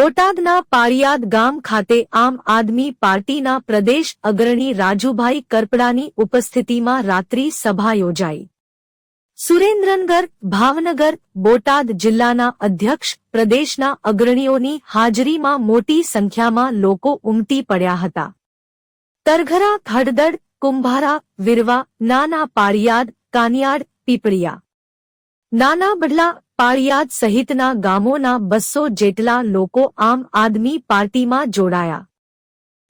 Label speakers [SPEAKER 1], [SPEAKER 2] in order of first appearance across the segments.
[SPEAKER 1] બોટાદના પાળિયાદ ગામ ખાતે આમ આદમી પાર્ટીના પ્રદેશ અગ્રણી રાજુભાઈ કરપડાની ઉપસ્થિતિમાં રાત્રિ સભા યોજાઈ. સુરેન્દ્રનગર, ભાવનગર, બોટાદ જિલ્લાના અધ્યક્ષ પ્રદેશના અગ્રણીઓની હાજરીમાં મોટી સંખ્યામાં લોકો ઉમટી પડ્યા હતા. તરઘરા, ખડદડ, કુંભારા, વિરવા, નાના પાળિયાદ, કાનિયાડ, પીપળિયા. નાના બડલા પાળિયાદ સહિતના ગામોના બસો જેટલા લોકો આમ આદમી પાર્ટીમાં જોડાયા.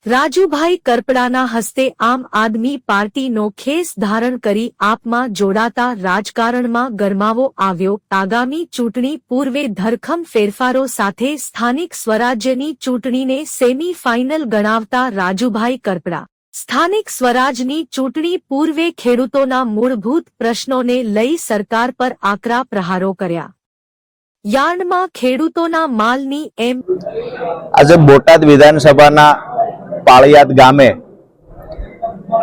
[SPEAKER 1] રાજુભાઈ કરપડાના હસ્તે આમ આદમી પાર્ટીનો ખેસ ધારણ કરી આપમાં જોડાતા રાજકારણમાં ગરમાવો આવ્યો. આગામી ચૂંટણી પૂર્વે ધરખમ ફેરફારો સાથે સ્થાનિક સ્વરાજ્યની ચૂંટણીને સેમી ફાઇનલ ગણાવતા રાજુભાઈ કરપડા. સ્થાનિક સ્વરાજની ચૂંટણી પૂર્વે ખેડૂતોના મૂળભૂત પ્રશ્નોને લઈ સરકાર પર આકરા પ્રહારો કર્યા. યાર્ડમાં ખેડૂતોના માલની એમ
[SPEAKER 2] આજે બોટાદ વિધાનસભાના પાળિયાદ ગામે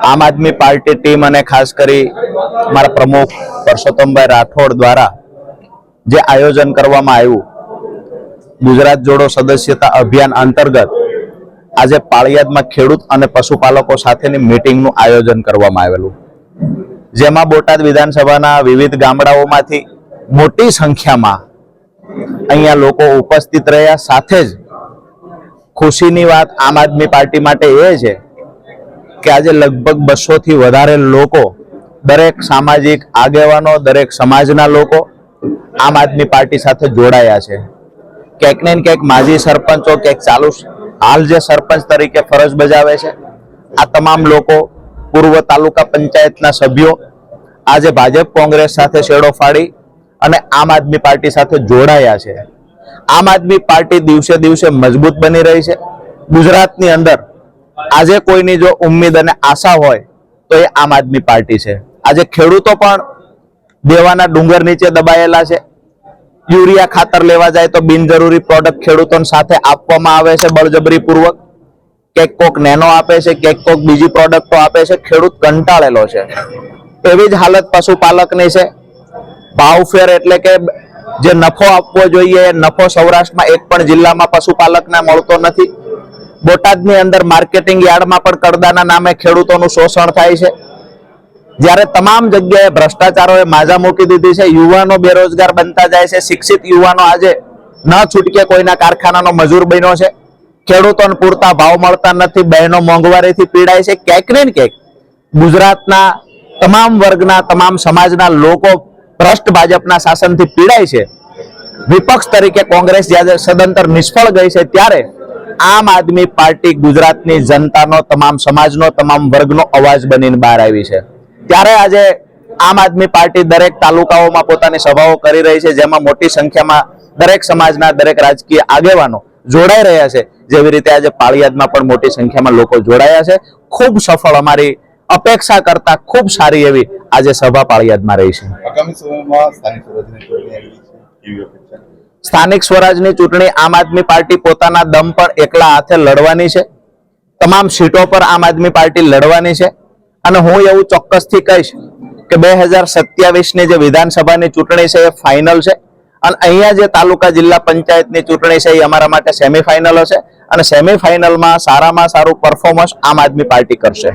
[SPEAKER 2] આમ આદમી પાર્ટી ટીમ અને ખાસ કરી મારા પ્રમુખ પરસોત્તમભાઈ રાઠોડ દ્વારા જે આયોજન કરવામાં આવ્યું, ગુજરાત જોડો સદસ્યતા અભિયાન અંતર્ગત આજે પાળિયાદમાં ખેડૂત અને પશુપાલકો સાથેની મિટિંગનું આયોજન કરવામાં આવેલું. જેમાં બોટાદ વિધાનસભાના વિવિધ ગામડાઓમાંથી મોટી સંખ્યામાં અહીંયા લોકો ઉપસ્થિત રહ્યા, સાથે જ ખુશીની વાત આમ આદમી પાર્ટી માટે એ છે કે આજે લગભગ બસો થી વધારે લોકો, દરેક સામાજિક આગેવાનો, દરેક સમાજના લોકો આમ આદમી પાર્ટી સાથે જોડાયા છે. ક્યાંક ને ક્યાંક માજી સરપંચો, ક્યાંક ચાલુ હાલ જે સરપંચ તરીકે ફરજ બજાવે છે, આ તમામ લોકો પૂર્વ તાલુકા પંચાયતના સભ્યો, આજે ભાજપ કોંગ્રેસ સાથે શેડો ફાડી અને આમ આદમી પાર્ટી સાથે જોડાયા છે. આમ આદમી પાર્ટી દિવસે દિવસે મજબૂત બની રહી છે. ગુજરાતની અંદર આજે કોઈની જો ઉમ્મીદ અને આશા હોય તો એ આમ આદમી પાર્ટી છે. આજે ખેડૂતો પણ દેવાના ડુંગર નીચે દબાયેલા છે. યુરિયા ખાતર લેવા જાય તો બિનજરૂરી પ્રોડક્ટ ખેડૂતો સાથે આપવામાં આવે છે બળજબરી પૂર્વક ક્યાંક કોક નેનો આપે છે ક્યાંક કોક બીજી પ્રોડક્ટો આપે છે. ખેડૂત કંટાળેલો છે. એવી જ હાલત પશુપાલકની છે. ભાવફેર એટલે કે જે નફો આપવો જોઈએ, નફો સૌરાષ્ટ્રમાં એક પણ જિલ્લામાં પશુપાલકને મળતો નથી. બોટાદની અંદર માર્કેટિંગ યાર્ડમાં પણ કરદાના નામે ખેડૂતોનું શોષણ થાય છે. જ્યારે તમામ જગ્યાએ ભ્રષ્ટાચારોએ માજા મૂકી દીધી છે, યુવાનો બેરોજગાર બનતા જાય છે, શિક્ષિત યુવાનો આજે ન છૂટકે કોઈના કારખાનાનો મજૂર બન્યો છે. ખેડૂતોને પૂરતા ભાવ મળતા નથી, બહેનો મોંઘવારીથી પીડાય છે. ક્યાંક ને ક્યાંક ગુજરાતના તમામ વર્ગના, તમામ સમાજના લોકો ભ્રષ્ટ ભાજપના શાસનથી પીડાય છે, વિપક્ષ તરીકે કોંગ્રેસ જ્યારે સદંતર નિષ્ફળ ગઈ છે ત્યારે આમ આદમી પાર્ટી ગુજરાતની જનતાનો, તમામ સમાજનો, તમામ વર્ગનો અવાજ બનીને બહાર આવી છે. ત્યારે આજે આમ આદમી પાર્ટી દરેક તાલુકાઓમાં પોતાની સભાઓ કરી રહી છે, જેમાં મોટી સંખ્યામાં દરેક સમાજના દરેક રાજકીય આગેવાનો જોડાઈ રહ્યા છે. જેવી રીતે આજે પાળિયાદમાં પણ મોટી સંખ્યામાં લોકો જોડાયા છે. ખૂબ સફળ અમારી અપેક્ષા કરતા ખૂબ સારી એવી આજે સભા પાળિયાદમાં રહી છે. સ્થાનિક સ્વરાજની ચૂંટણી આમ આદમી પાર્ટી પોતાના દમ પર એકલા હાથે લડવાની છે. તમામ સીટો પર આમ આદમી પાર્ટી લડવાની છે. અને હું એવું ચોક્કસથી કહીશ કે બે હજાર સત્યાવીસની જે વિધાનસભાની ચૂંટણી છે એ ફાઇનલ છે. અને અહીંયા જે તાલુકા જિલ્લા પંચાયતની ચૂંટણી છે એ અમારા માટે સેમીફાઇનલ હશે. અને સેમીફાઇનલમાં સારામાં સારું પરફોર્મન્સ આમ આદમી પાર્ટી કરશે.